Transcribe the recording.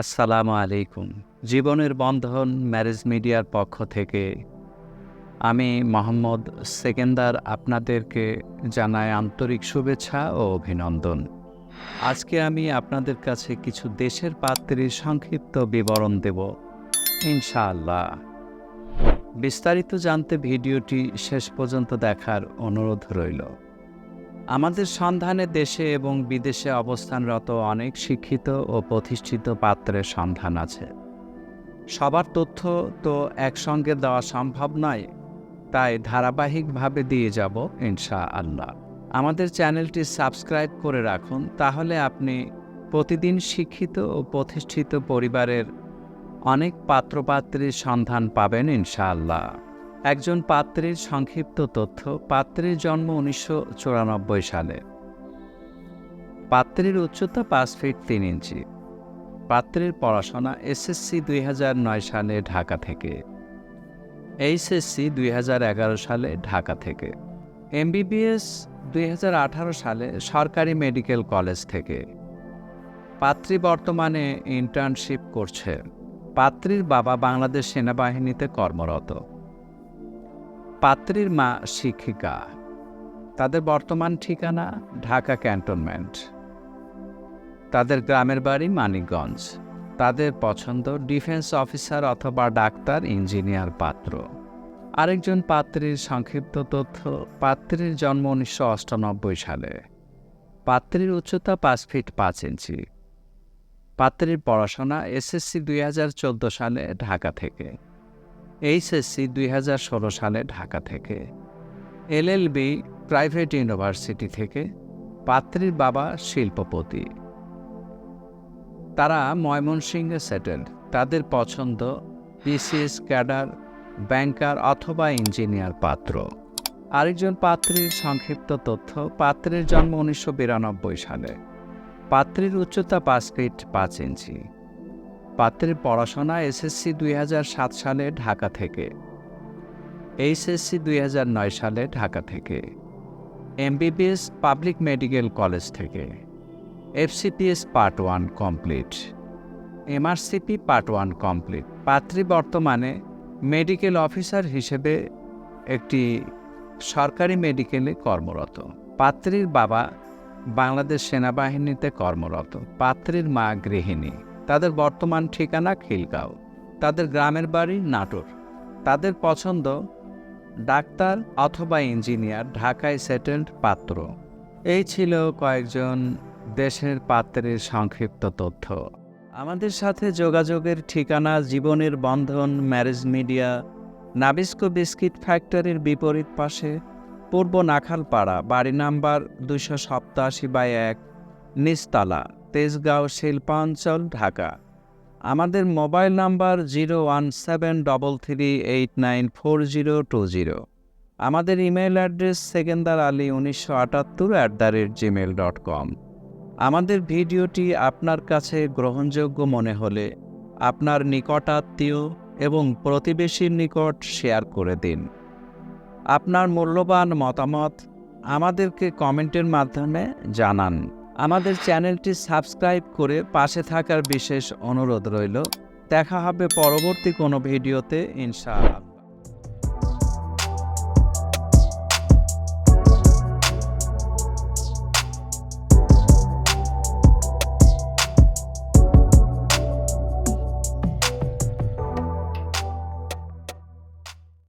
আসসালামু আলাইকুম। জীবনের বন্ধন ম্যারেজ মিডিয়ার পক্ষ থেকে আমি মোহাম্মদ সেকেন্দার আপনাদেরকে জানাই আন্তরিক শুভেচ্ছা ও অভিনন্দন। আজকে আমি আপনাদের কাছে কিছু দেশের পাত্রীর সংক্ষিপ্ত বিবরণ দেব, ইনশাআল্লাহ। বিস্তারিত জানতে ভিডিওটি শেষ পর্যন্ত দেখার অনুরোধ রইল। আমাদের সন্ধানে দেশে এবং বিদেশে অবস্থানরত অনেক শিক্ষিত ও প্রতিষ্ঠিত পাত্রের সন্ধান আছে। সবার তথ্য তো একসঙ্গে দেওয়া সম্ভব নয়, তাই ধারাবাহিকভাবে দিয়ে যাব ইনশা আল্লাহ আমাদের চ্যানেলটি সাবস্ক্রাইব করে রাখুন, তাহলে আপনি প্রতিদিন শিক্ষিত ও প্রতিষ্ঠিত পরিবারের অনেক পাত্রপাত্রীর সন্ধান পাবেন ইনশাআল্লাহ। একজন পাত্রীর সংক্ষিপ্ত তথ্য পাত্রীর জন্ম উনিশশো চুরানব্বই সালে। পাত্রীর উচ্চতা পাঁচ ফিট তিন ইঞ্চি। পাত্রীর পড়াশোনা এসএসসি দুই সালে ঢাকা থেকে। এইচএসসি দুই হাজার এগারো সালে ঢাকা থেকে। এমবিবিএস দুই হাজার আঠারো সালে সরকারি মেডিকেল কলেজ থেকে। পাত্রী বর্তমানে ইন্টার্নশিপ করছে। পাত্রীর বাবা বাংলাদেশ সেনাবাহিনীতে কর্মরত। পাত্রীর মা শিক্ষিকা। তাদের বর্তমান ঠিকানা ঢাকা ক্যান্টনমেন্ট। তাদের গ্রামের বাড়ি মানিকগঞ্জ। তাদের পছন্দ ডিফেন্স অফিসার অথবা ডাক্তার, ইঞ্জিনিয়ার পাত্র। আরেকজন পাত্রীর সংক্ষিপ্ত তথ্য, পাত্রীর জন্ম উনিশশো অষ্টানব্বই সালে। পাত্রীর উচ্চতা পাঁচ ফিট পাঁচ ইঞ্চি। পাত্রীর পড়াশোনা এসএসসি দুই হাজার চোদ্দ সালে ঢাকা থেকে। এইচএসসি দুই হাজার ষোলো সালে ঢাকা থেকে। এলএলবি প্রাইভেট ইউনিভার্সিটি থেকে পাত্রীর বাবা শিল্পপতি। তারা ময়মনসিংহে সেটেলড তাদের পছন্দ বিসিএস ক্যাডার, ব্যাংকার অথবা ইঞ্জিনিয়ার পাত্র। আরেকজন পাত্রীর সংক্ষিপ্ত তথ্য, পাত্রের জন্ম উনিশশো বিরানব্বই সালে। পাত্রীর উচ্চতা পাঁচ ফিট পাঁচ ইঞ্চি। পাত্রের পড়াশোনা এসএসসি দুই হাজার সাত সালে ঢাকা থেকে। এইচএসসি দুই হাজার নয় সালে ঢাকা থেকে। এমবিবিএস পাবলিক মেডিকেল কলেজ থেকে। FCPS part one complete MRCP part one complete পাত্রী বর্তমানে মেডিকেল অফিসার হিসেবে একটি সরকারি মেডিকেলে কর্মরত। পাত্রীর বাবা বাংলাদেশ সেনাবাহিনীতে কর্মরত। পাত্রীর মা গৃহিণী। তাদের বর্তমান ঠিকানা খিলগাঁও। তাদের গ্রামের বাড়ি নাটোর। তাদের পছন্দ ডাক্তার অথবা ইঞ্জিনিয়ার, ঢাকায় সেটেলড পাত্র। এই ছিল কয়েকজন দেশের পাত্রের সংক্ষিপ্ত তথ্য। আমাদের সাথে যোগাযোগের ঠিকানা, জীবনের বন্ধন, ম্যারেজ মিডিয়া, নাবিস্কো বিস্কিট ফ্যাক্টরির বিপরীত পাশে, পূর্ব নাখালপাড়া, বাড়ি নাম্বার দুশো সপ্তাশি বাই এক, নিচতলা। তেজগাঁও শিল্পাঞ্চল, ঢাকা। আমাদের mobile number zero one seven double three eight nine four zero two zero. আমাদের ইমেল অ্যাড্রেস সেকেন্দার আলী উনিশশো আটাত্তর at the rate Gmail dot com আমাদের ভিডিওটি আপনার কাছে গ্রহণযোগ্য মনে হলে আপনার নিকটাত্মীয় এবং প্রতিবেশীর নিকট শেয়ার করে দিন। আপনার মূল্যবান মতামত আমাদেরকে কমেন্টের মাধ্যমে জানান। আমাদের চ্যানেলটি সাবস্ক্রাইব করে পাশে থাকার বিশেষ অনুরোধ রইল। দেখা হবে পরবর্তী কোনো ভিডিওতে, ইনশাআল্লাহ।